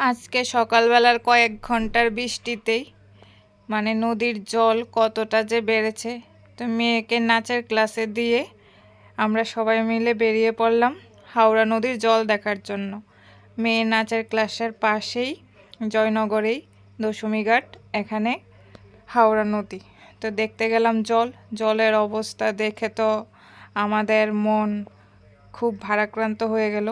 আজকে সকালবেলার কয়েক ঘণ্টার বৃষ্টিতেই মানে নদীর জল কতটা যে বেড়েছে, তো মেয়েকে নাচের ক্লাসে দিয়ে আমরা সবাই মিলে বেরিয়ে পড়লাম হাওড়া নদীর জল দেখার জন্য। মেয়ে নাচের ক্লাসের পাশেই, জয়নগরেই দশমী ঘাট এখানে হাওড়া নদী। তো দেখতে গেলাম জল, জলের অবস্থা দেখে তো আমাদের মন খুব ভারাক্রান্ত হয়ে গেল।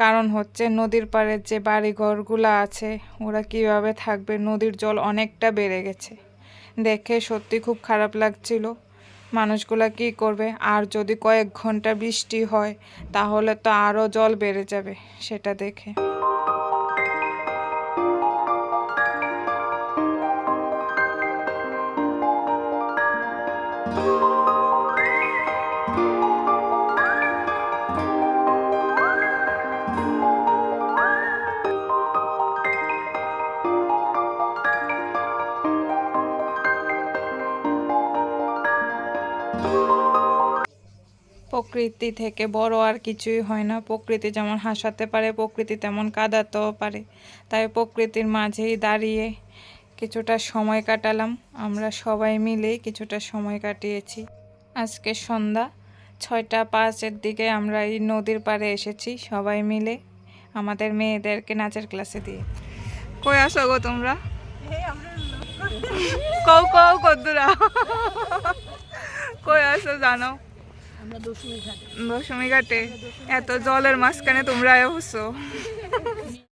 কারণ হচ্ছে নদীর পাড়ের যে বাড়িঘরগুলো আছে, ওরা কীভাবে থাকবে? নদীর জল অনেকটা বেড়ে গেছে। দেখে সত্যি খুব খারাপ লাগছিল। মানুষগুলা কি করবে? আর যদি কয়েক ঘণ্টা বৃষ্টি হয়, তাহলে তো আরও জল বেড়ে যাবে, সেটা দেখে। প্রকৃতি থেকে বড় আর কিছুই হয় না। প্রকৃতি যেমন হাসাতে পারে প্রকৃতি তেমন কাঁদাতেও পারে। তাই প্রকৃতির মাঝেই দাঁড়িয়ে কিছুটা সময় কাটালাম। আমরা সবাই মিলে কিছুটা সময় কাটিয়েছি। আজকে সন্ধ্যা ছয়টা পাঁচের দিকে আমরা এই নদীর পাড়ে এসেছি। সবাই মিলে আমাদের মেয়েদেরকে নাচের ক্লাসে দিয়ে। কই আসো গো তোমরা? কও কও কদ্দুরা। জানো? দশমী ঘাটে। এত জলের মাঝখানে তোমরা বসো